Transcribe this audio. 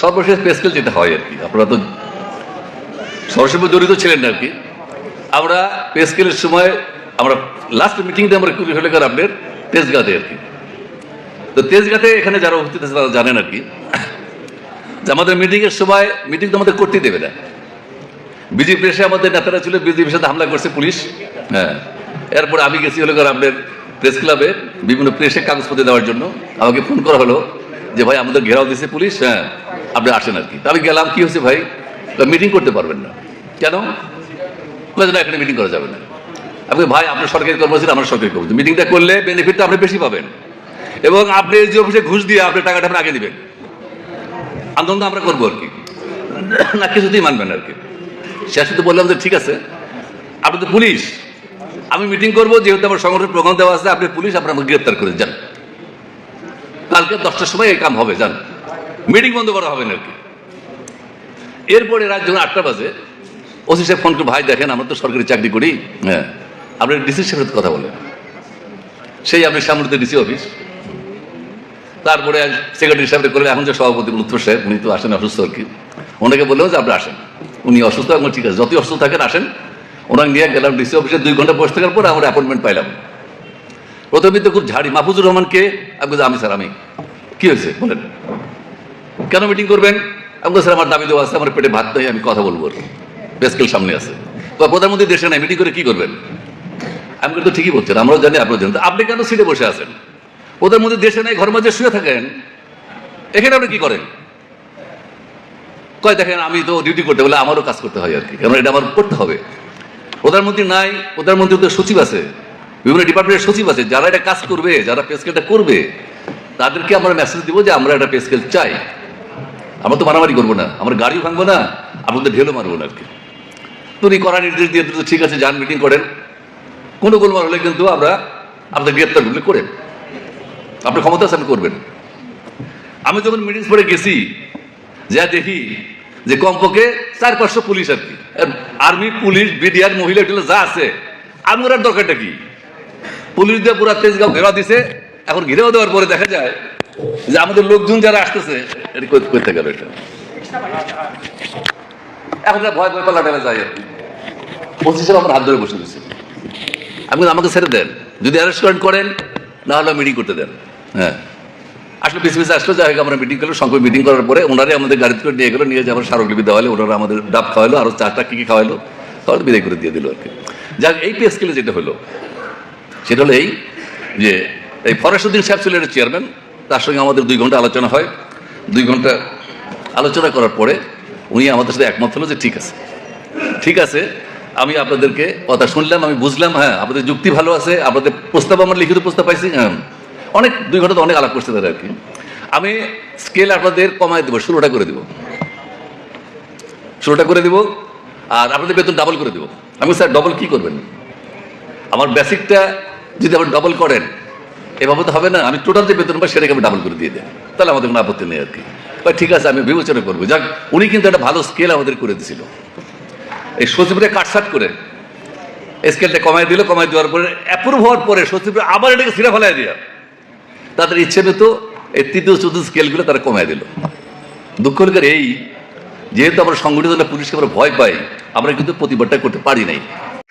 সর্বশেষ পেস্কেল যেটা হয় আর কি। আপনারা তো সরাসরি জড়িত ছিলেন না আর কি। আমরা পেস্কেলের সময় আমরা লাস্ট মিটিংটা আমরা করি হলে আপনার তেজগাতে আর কি। তো তেজগাতে এখানে যারা উপস্থিত আছে তারা জানেন আর কি। যে আমাদের মিটিংয়ের সময় মিটিং তো আমাদের করতেই দেবে না। বিজেপি এসে আমাদের নেতারা ছিল বিজেপির সাথে হামলা করছে পুলিশ। হ্যাঁ এরপর আমি গেছি হলে আপনার প্রেস ক্লাবে বিভিন্ন প্রেসে কাগজপত্র দেওয়ার জন্য। আমাকে ফোন করা হলো। যে ভাই, আমাদের ঘেরাও দিয়েছে পুলিশ হ্যাঁ আপনি আসেন আর কি। আমি গেলাম, কি হয়েছে ভাই? মিটিং করতে পারবেন না। কেন? না, এখানে মিটিং করা যাবে না। আপনি ভাই, আপনার সরকারি কর্মচারী, আমার সরকারি কর্মচারী। মিটিংটা করলে বেনিফিটটা আপনি বেশি পাবেন। এবং আপনি যে অফিসে ঘুষ দিয়ে আপনি টাকাটা আপনি আগে দিবেন। আন্দোলন আমরা করব আর কি। না, কিছুতেই মানবেন আর কি। শেষে তো বললাম যে, ঠিক আছে, আপনি তো পুলিশ। আমি মিটিং করব, যেহেতু আমার সংগঠনের প্রোগ্রাম দেওয়া আছে, আপনি পুলিশ, আপনার গ্রেপ্তার করে যান কালকে দশটার সময় এই কাম হবে যান মিটিং বন্ধ করা হবে না আর কি এরপরে রাত যখন আটটা বাজে, ওসি সাহেব ফোন করে, ভাই, দেখেন, আমরা তো সরকারি চাকরি করি। হ্যাঁ। আপনি ডিসি সাহেবের কথা বলেন। সেই আপনি সামনে ডিসি অফিস। তারপরে সেক্রেটারি সাহেব করলেন, এখন যে সভাপতি লুৎফর সাহেব, উনি তো আসেন অসুস্থ আর কি। ওনাকে বললেন যে, আপনি আসেন। উনি অসুস্থ এখন ঠিক আছে। যতই অসুস্থ থাকেন, আসেন। ওনাকে নিয়ে গেলাম ডিসি অফিসে, দুই ঘণ্টা বসে থাকার পর আমরা অ্যাপয়েন্টমেন্ট পাইলাম। প্রথমে তো খুব ঝাড়ি। মাহফুজুর রহমানকে আমি বলছি, আমি স্যার আমি। কি হয়েছে? বলেন। কেন মিটিং করবেন? আমি স্যার আমার দাবি দেওয়া আছে আমার পেটে ভাত নেই আমি কথা বলব। বেসকেল সামনে আছে। প্রধানমন্ত্রী দেশে নাই মিটিং করে কি করবেন? আমি বলি, তো ঠিকই বলছেন আমরাও জানি আপনারা জানেন। আপনি কেন সিটে বসে আছেন? প্রধানমন্ত্রী দেশে নাই ঘর মাঝে শুয়ে থাকেন। এখানে আপনি কি করেন? কয় দেখেন আমি তো ডিউটি করতে বলে আমারও কাজ করতে হয় আর কি কারণ এটা আমার করতে হবে। প্রধানমন্ত্রী নাই প্রধানমন্ত্রী তো সচিব আছে। বিভিন্ন ডিপার্টমেন্টের সচিব আছে যারা এটা কাজ করবে যারা পে স্কেলটা করবে তাদেরকে আমরা মেসেজ দিব যে আমরা একটা পে স্কেল চাই। আমরা তো মারামারি করব না আমরা গাড়িও ভাঙবো না আপনাদের ঢেলও মারবো না আর কি তো উনি কড়া নির্দেশ দিয়ে দিল, ঠিক আছে যান মিটিং করেন। কোনো গোলমাল হলে কিন্তু আমরা আপনাদের গ্রেপ্তার করলে করেন আপনার ক্ষমতা আছে আপনি করবেন। আমি যখন মিটিং পরে গেছি যা দেখি যে কমপক্ষে চার পাঁচশো পুলিশ আর কি আর্মি পুলিশ বিডিআর মহিলা যা আছে আমি ওর দরকারটা কি? পুলিশ দিয়ে পুরা তেজগাঁও ঘেরাও দিছে। এখন ঘিরেও দেওয়ার পরে দেখা যায় যে আমাদের লোকজন যারা আসতেছে করতে গেল এটা? এখন ভয় ভয় পাল্লা টেলা যায়। ওসি আমার হাত ধরে বসে দিচ্ছে আমি আমাকে ছেড়ে দেন। যদি অ্যারেস্ট করেন, না হলে মিটিং করতে দেন। হ্যাঁ। আসলে পিছিয়ে পিছিয়ে আসলো, যাই হোক, আমরা মিটিং করল সংখ্যক মিটিং করার পরে ওনারাই আমাদের গাড়িতে করে নিয়ে গেলো, নিয়ে যাবার স্মারকলিপি দেওয়ালে ওনারা আমাদের ডাব খাওয়ালো আরও চারটা কী কী খাওয়ালো তাহলে বিদায় করে দিয়ে দিল আর কি। যাক এই পে স্কেলে যেটা হলো সেটা হলো এই যে এই ফরেস্টুদ্দিন সাহেব এটা চেয়ারম্যান, তার সঙ্গে আমাদের দুই ঘণ্টা আলোচনা হয়। দুই ঘণ্টা আলোচনা করার পরে উনি আমাদের সাথে একমত হলো যে ঠিক আছে। ঠিক আছে, আমি আপনাদেরকে কথা শুনলাম, আমি বুঝলাম হ্যাঁ আপনাদের যুক্তি ভালো আছে, আপনাদের প্রস্তাব আমার লিখিত প্রস্তাব পাইছি হ্যাঁ। অনেক, দুই ঘণ্টা তো অনেক আলাপ করছে তারা আর কি। আমি স্কেল আপনাদের কমায় দেবো ষোলোটা করে দেবো। ষোলোটা করে দেবো, আর আপনাদের বেতন ডাবল করে দেবো। আমি স্যার ডবল কি করবেন? আমার বেসিকটা যদি আপনি ডবল করেন, এভাবে তো হবে না। আমি টোটাল যে বেতন পাই সেটাকে আমি ডাবল করে দিয়ে দেন তাহলে আমাদের কোনো আপত্তি নেই আর কি। ঠিক আছে, আমি বিবেচনা করব। যাক, উনি কিন্তু একটা ভালো স্কেল আমাদের করে দিয়েছিল এই সচিবরে কাটসাট করে। স্কেলটা কমাই দিল, কমাই দেওয়ার পরে অ্যাপ্রুভ হওয়ার পরে সচিবরে আবার এটাকে ছিঁড়ে ফেলাই দিয়া। তাদের ইচ্ছে মতো এই তৃতীয়, চতুর্থ স্কেলগুলো তারা কমায় দিল। দুঃখ এই, যেহেতু আমরা সংগঠিত পুলিশকে আমরা ভয় পাই, আমরা কিন্তু প্রতিবাদটা করতে পারি নাই।